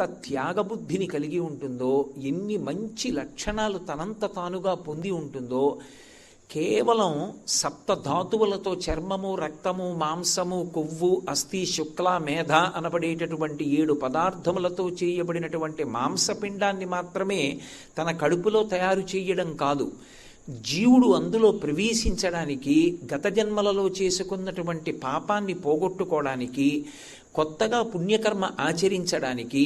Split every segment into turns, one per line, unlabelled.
ఎంత త్యాగబుద్ధిని కలిగి ఉంటుందో ఎన్ని మంచి లక్షణాలు తనంత తానుగా పొంది ఉంటుందో కేవలం సప్త ధాతువులతో చర్మము రక్తము మాంసము కొవ్వు అస్థి శుక్ల మేధ అనబడేటటువంటి ఏడు పదార్థములతో చేయబడినటువంటి మాంసపిండాన్ని మాత్రమే తన కడుపులో తయారు చేయడం కాదు. జీవుడు అందులో ప్రవేశించడానికి గత జన్మలలో చేసుకున్నటువంటి పాపాన్ని పోగొట్టుకోవడానికి కొత్తగా పుణ్యకర్మ ఆచరించడానికి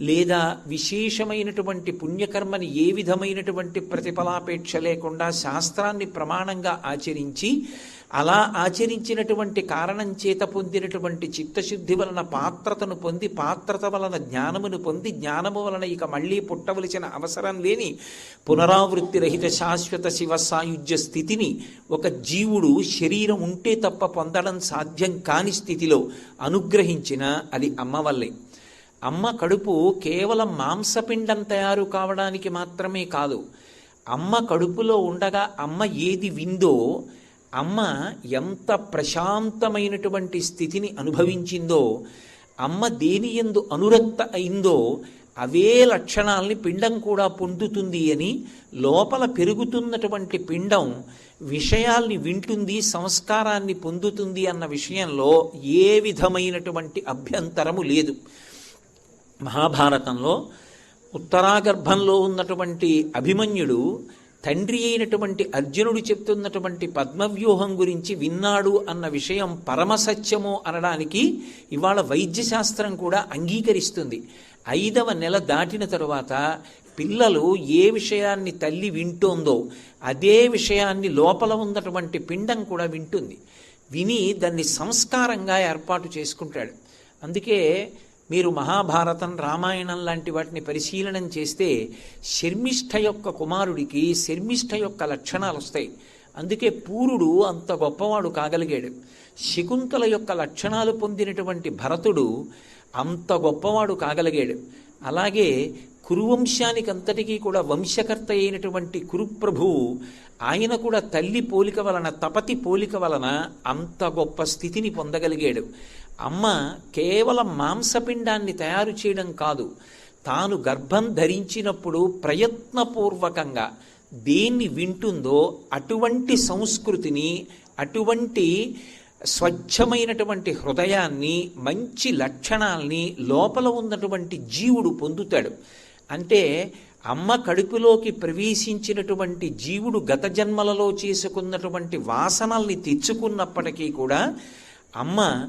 లేదా విశేషమైనటువంటి పుణ్యకర్మని ఏ విధమైనటువంటి ప్రతిఫలాపేక్ష లేకుండా శాస్త్రాన్ని ప్రమాణంగా ఆచరించి అలా ఆచరించినటువంటి కారణం చేత పొందినటువంటి చిత్తశుద్ధి వలన పాత్రతను పొంది పాత్రత వలన జ్ఞానమును పొంది జ్ఞానము వలన ఇక మళ్ళీ పుట్టవలసిన అవసరం లేని పునరావృత్తి రహిత శాశ్వత శివ సాయుధ్య స్థితిని ఒక జీవుడు శరీరం ఉంటే తప్ప పొందడం సాధ్యం కాని స్థితిలో అనుగ్రహించిన అది అమ్మ వల్లే. అమ్మ కడుపు కేవలం మాంసపిండం తయారు కావడానికి మాత్రమే కాదు. అమ్మ కడుపులో ఉండగా అమ్మ ఏది విందో అమ్మ ఎంత ప్రశాంతమైనటువంటి స్థితిని అనుభవించిందో అమ్మ దేని ఎందు అనురక్త అయిందో అవే లక్షణాల్ని పిండం కూడా పొందుతుంది అని లోపల పెరుగుతున్నటువంటి పిండం విషయాల్ని వింటుంది సంస్కారాన్ని పొందుతుంది అన్న విషయంలో ఏ విధమైనటువంటి అభ్యంతరము లేదు. మహాభారతంలో ఉత్తరాగర్భంలో ఉన్నటువంటి అభిమన్యుడు తండ్రి అయినటువంటి అర్జునుడు చెప్తున్నటువంటి పద్మవ్యూహం గురించి విన్నాడు అన్న విషయం పరమసత్యము అనడానికి ఇవాళ వైద్యశాస్త్రం కూడా అంగీకరిస్తుంది. ఐదవ నెల దాటిన తరువాత పిల్లలు ఏ విషయాన్ని తల్లి వింటోందో అదే విషయాన్ని లోపల ఉన్నటువంటి పిండం కూడా వింటుంది. విని దాన్ని సంస్కారంగా ఏర్పాటు చేసుకుంటాడు. అందుకే మీరు మహాభారతం రామాయణం లాంటి వాటిని పరిశీలనం చేస్తే శర్మిష్ఠ యొక్క కుమారుడికి శర్మిష్ఠ యొక్క లక్షణాలు వస్తాయి. అందుకే పూరుడు అంత గొప్పవాడు కాగలిగాడు. శకుంతల యొక్క లక్షణాలు పొందినటువంటి భరతుడు అంత గొప్పవాడు కాగలిగాడు. అలాగే కురువంశానికి అంతటికీ కూడా వంశకర్త అయినటువంటి కురుప్రభువు ఆయన కూడా తల్లి పోలిక వలన తపతి పోలిక వలన అంత గొప్ప స్థితిని పొందగలిగాడు. అమ్మ కేవలం మాంసపిండాన్ని తయారు చేయడం కాదు తాను గర్భం ధరించినప్పుడు ప్రయత్నపూర్వకంగా దేన్ని వింటుందో అటువంటి సంస్కృతిని అటువంటి స్వచ్ఛమైనటువంటి హృదయాన్ని మంచి లక్షణాల్ని లోపల ఉన్నటువంటి జీవుడు పొందుతాడు. అంటే అమ్మ కడుపులోకి ప్రవేశించినటువంటి జీవుడు గత జన్మలలో చేసుకున్నటువంటి వాసనల్ని తెచ్చుకున్నప్పటికీ కూడా అమ్మ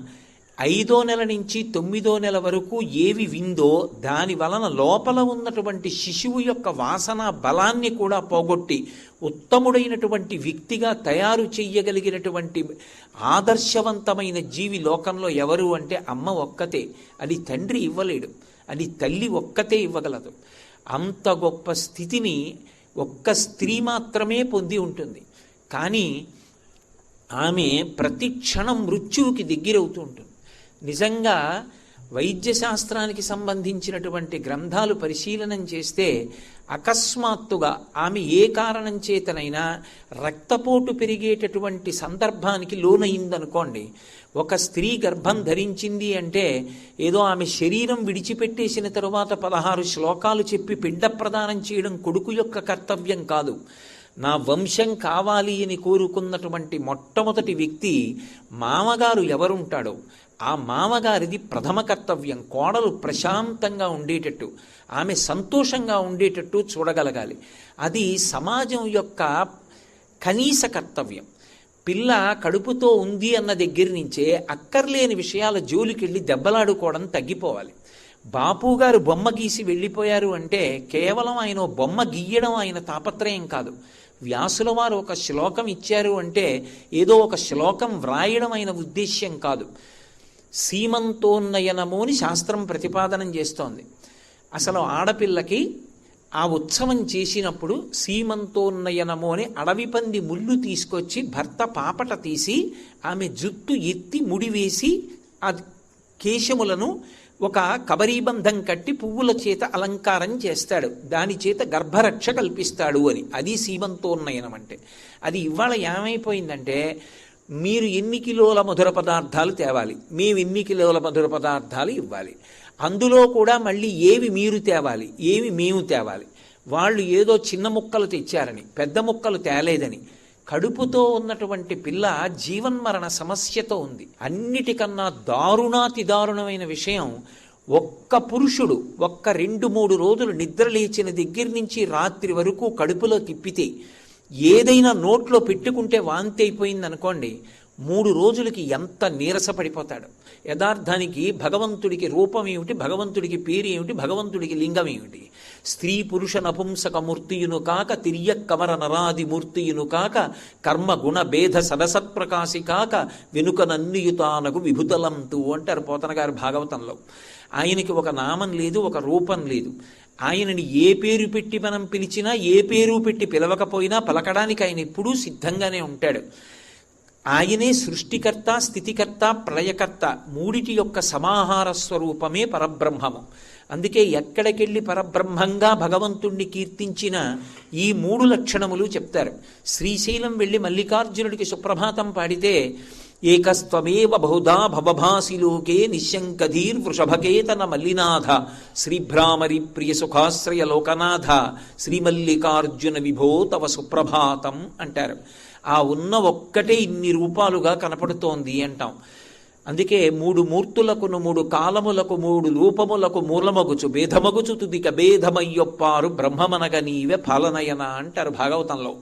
ఐదో నెల నుంచి తొమ్మిదో నెల వరకు ఏవి విందో దాని వలన లోపల ఉన్నటువంటి శిశువు యొక్క వాసన బలాన్ని కూడా పోగొట్టి ఉత్తముడైనటువంటి వ్యక్తిగా తయారు చెయ్యగలిగినటువంటి ఆదర్శవంతమైన జీవి లోకంలో ఎవరు అంటే అమ్మ ఒక్కతే. అది తండ్రి ఇవ్వలేడు. అది తల్లి ఒక్కతే ఇవ్వగలదు. అంత గొప్ప స్థితిని ఒక్క స్త్రీ మాత్రమే పొంది ఉంటుంది. కానీ ఆమె ప్రతి క్షణం మృత్యువుకి దగ్గరవుతూ ఉంటుంది. నిజంగా వైద్యశాస్త్రానికి సంబంధించినటువంటి గ్రంథాలు పరిశీలనం చేస్తే అకస్మాత్తుగా ఆమె ఏ కారణం చేతనైనా రక్తపోటు పెరిగేటటువంటి సందర్భానికి లోనయిందనుకోండి. ఒక స్త్రీ గర్భం ధరించింది అంటే ఏదో ఆమె శరీరం విడిచిపెట్టేసిన తరువాత పదహారు శ్లోకాలు చెప్పి పిండ ప్రదానం చేయడం కొడుకు యొక్క కర్తవ్యం కాదు. నా వంశం కావాలి అని కోరుకున్నటువంటి మొట్టమొదటి వ్యక్తి మామగారు ఎవరుంటాడో ఆ మామగారిది ప్రథమ కర్తవ్యం. కోడలు ప్రశాంతంగా ఉండేటట్టు ఆమె సంతోషంగా ఉండేటట్టు చూడగలగాలి. అది సమాజం యొక్క కనీస కర్తవ్యం. పిల్ల కడుపుతో ఉంది అన్న దగ్గర నుంచే అక్కర్లేని విషయాల జోలికెళ్ళి దెబ్బలాడుకోవడం తగ్గిపోవాలి. బాపు గారు బొమ్మ గీసి వెళ్ళిపోయారు అంటే కేవలం ఆయన బొమ్మ గీయడం ఆయన తాపత్రయం కాదు. వ్యాసుల వారు ఒక శ్లోకం ఇచ్చారు అంటే ఏదో ఒక శ్లోకం వ్రాయడం ఆయన ఉద్దేశ్యం కాదు. సీమంతోన్నయనము అని శాస్త్రం ప్రతిపాదనం చేస్తోంది. అసలు ఆడపిల్లకి ఆ ఉత్సవం చేసినప్పుడు సీమంతోన్నయనము అని అడవి పంది ముళ్ళు తీసుకొచ్చి భర్త పాపట తీసి ఆమె జుట్టు ఎత్తి ముడివేసి ఆ కేశములను ఒక కబరీబంధం కట్టి పువ్వుల చేత అలంకారం చేస్తాడు. దాని చేత గర్భరక్ష కల్పిస్తాడు అని. అది సీమంతోన్నయనం అంటే అది ఇవాళ ఏమైపోయిందంటే మీరు ఎన్ని కిలోల మధుర పదార్థాలు తేవాలి? మేము ఎన్ని కిలోల మధుర పదార్థాలు ఇవ్వాలి? అందులో కూడా మళ్ళీ ఏవి మీరు తేవాలి? ఏవి మేము తేవాలి? వాళ్ళు ఏదో చిన్న ముక్కలు తెచ్చారని పెద్ద ముక్కలు తేలేదని. కడుపుతో ఉన్నటువంటి పిల్ల జీవన్మరణ సమస్యతో ఉంది. అన్నిటికన్నా దారుణాతి దారుణమైన విషయం ఒక్క పురుషుడు ఒక్క రెండు మూడు రోజులు నిద్ర లేచిన దగ్గర నుంచి రాత్రి వరకు కడుపులో తిప్పితే ఏదైనా నోట్లో పెట్టుకుంటే వాంతి అయిపోయింది అనుకోండి మూడు రోజులకి ఎంత నీరసపడిపోతాడు. యథార్థానికి భగవంతుడికి రూపం ఏమిటి భగవంతుడికి పేరు ఏమిటి భగవంతుడికి లింగం ఏమిటి? స్త్రీ పురుష నపుంసక మూర్తియును కాక తిర్య కమర నరాది మూర్తియును కాక కర్మ గుణ భేద సరసత్ప్రకాశి కాక వెనుక నన్నుయుతానకు విభుతలంతు అంటారు పోతన గారు భాగవతంలో. ఆయనకి ఒక నామం లేదు ఒక రూపం లేదు. ఆయనని ఏ పేరు పెట్టి మనం పిలిచినా ఏ పేరు పెట్టి పిలవకపోయినా పలకడానికి ఆయన ఎప్పుడూ సిద్ధంగానే ఉంటాడు. ఆయనే సృష్టికర్త స్థితికర్త ప్రళయకర్త. మూడిటి యొక్క సమాహార స్వరూపమే పరబ్రహ్మము. అందుకే ఎక్కడికెళ్ళి పరబ్రహ్మంగా భగవంతుణ్ణి కీర్తించిన ఈ మూడు లక్షణములు చెప్తారు. శ్రీశైలం వెళ్ళి మల్లికార్జునుడికి సుప్రభాతం పాడితే ఏకస్త్వమేవ బహుధా భవభాసి లోకే నిశంకధీర్ వృషభకేతన మల్లినాథ. శ్రీభ్రామరి ప్రియ సుఖాశ్రయ లోకనాథ. శ్రీమల్లికార్జున విభో తవ సుప్రభాతం అంటారు. ఆ ఉన్న ఒక్కటే ఇన్ని రూపాలుగా కనపడుతోంది అంటాం. అందుకే మూడు మూర్తులకును మూడు కాలములకు మూడు రూపములకు మూలమగుచు భేదమగుచు తుదిక భేదమయ్యొప్పారు బ్రహ్మమనగ నీవే ఫలనయన అంటారు భాగవతంలో.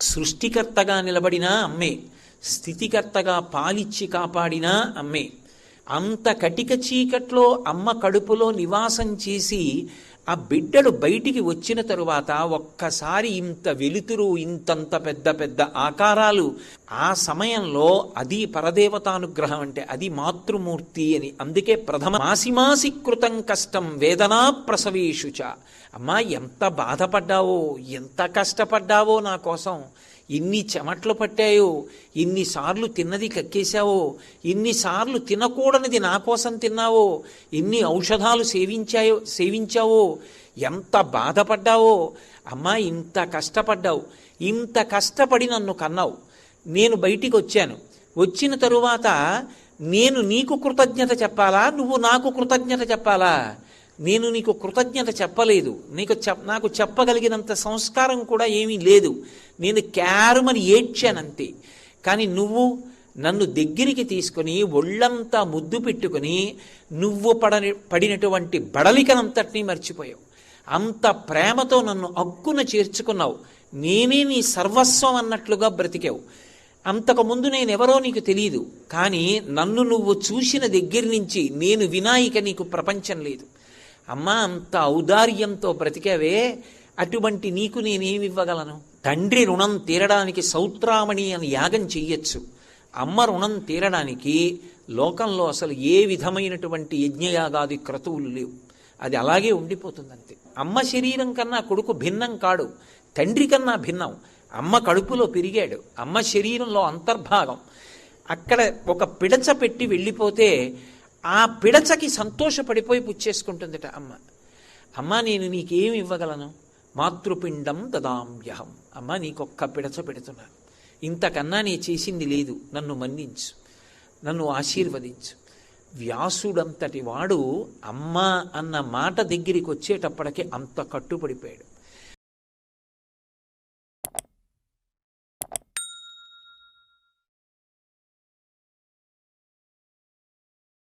సృష్టికర్తగా నిలబడిన అమ్మే స్థితికర్తగా పాలిచ్చి కాపాడినా అమ్మే. అంత కటిక చీకట్లో అమ్మ కడుపులో నివాసం చేసి ఆ బిడ్డలు బయటికి వచ్చిన తరువాత ఒక్కసారి ఇంత వెలుతురు ఇంతంత పెద్ద పెద్ద ఆకారాలు ఆ సమయంలో అది పరదేవతానుగ్రహం అంటే అది మాతృమూర్తి అని. అందుకే ప్రథమ మాసిమాసి కృతం కష్టం వేదనా ప్రసవేషుచ అమ్మా ఎంత బాధపడ్డావో ఎంత కష్టపడ్డావో నా కోసం. ఇన్ని చెమట్లు పట్టాయో ఇన్నిసార్లు తిన్నది కక్కేశావో ఇన్నిసార్లు తినకూడనిది నా కోసం తిన్నావో ఇన్ని ఔషధాలు సేవించాయో సేవించావో ఎంత బాధపడ్డావో అమ్మా ఇంత కష్టపడ్డావు ఇంత కష్టపడి నన్ను కన్నావు. నేను బయటికి వచ్చాను. వచ్చిన తరువాత నేను నీకు కృతజ్ఞత చెప్పాలా? నువ్వు నాకు కృతజ్ఞత చెప్పాలా? నేను నీకు కృతజ్ఞత చెప్పలేదు. నీకు చెప్ నాకు చెప్పగలిగినంత సంస్కారం కూడా ఏమీ లేదు. నేను క్యారుమని ఏడ్చానంతే. కానీ నువ్వు నన్ను దగ్గరికి తీసుకుని ఒళ్ళంతా ముద్దు పెట్టుకుని నువ్వు పడని పడినటువంటి బడలికనంతటినీ మర్చిపోయావు. అంత ప్రేమతో నన్ను అక్కున చేర్చుకున్నావు. నేనే నీ సర్వస్వం అన్నట్లుగా బ్రతికావు. అంతకుముందు నేనెవరో నీకు తెలియదు కానీ నన్ను నువ్వు చూసిన దగ్గర నుంచి నేను వినాయిక నీకు ప్రపంచం లేదు. అమ్మ అంత ఔదార్యంతో బ్రతికావే అటువంటి నీకు నేనేమి ఇవ్వగలను తండ్రి రుణం తీరడానికి సౌత్రామణి అని యాగం చెయ్యొచ్చు. అమ్మ రుణం తీరడానికి లోకంలో అసలు ఏ విధమైనటువంటి యజ్ఞయాగాది క్రతువులు లేవు. అది అలాగే ఉండిపోతుందంతే. అమ్మ శరీరం కన్నా కొడుకు భిన్నం కాడు. తండ్రి కన్నా భిన్నం. అమ్మ కడుపులో పెరిగాడు. అమ్మ శరీరంలో అంతర్భాగం. అక్కడ ఒక పిడచ పెట్టి వెళ్ళిపోతే ఆ పిడచకి సంతోషపడిపోయి పుచ్చేసుకుంటుందిట అమ్మ. అమ్మ నేను నీకేమి ఇవ్వగలను? మాతృపిండం దదామ్యహం అమ్మ నీకొక్క పిడచ పెడుతున్నాను ఇంతకన్నా నీ చేసింది లేదు. నన్ను మన్నించు. నన్ను ఆశీర్వదించు. వ్యాసుడంతటి వాడు అమ్మ అన్న మాట దగ్గరికి వచ్చేటప్పటికి అంత కట్టుపడిపోయాడు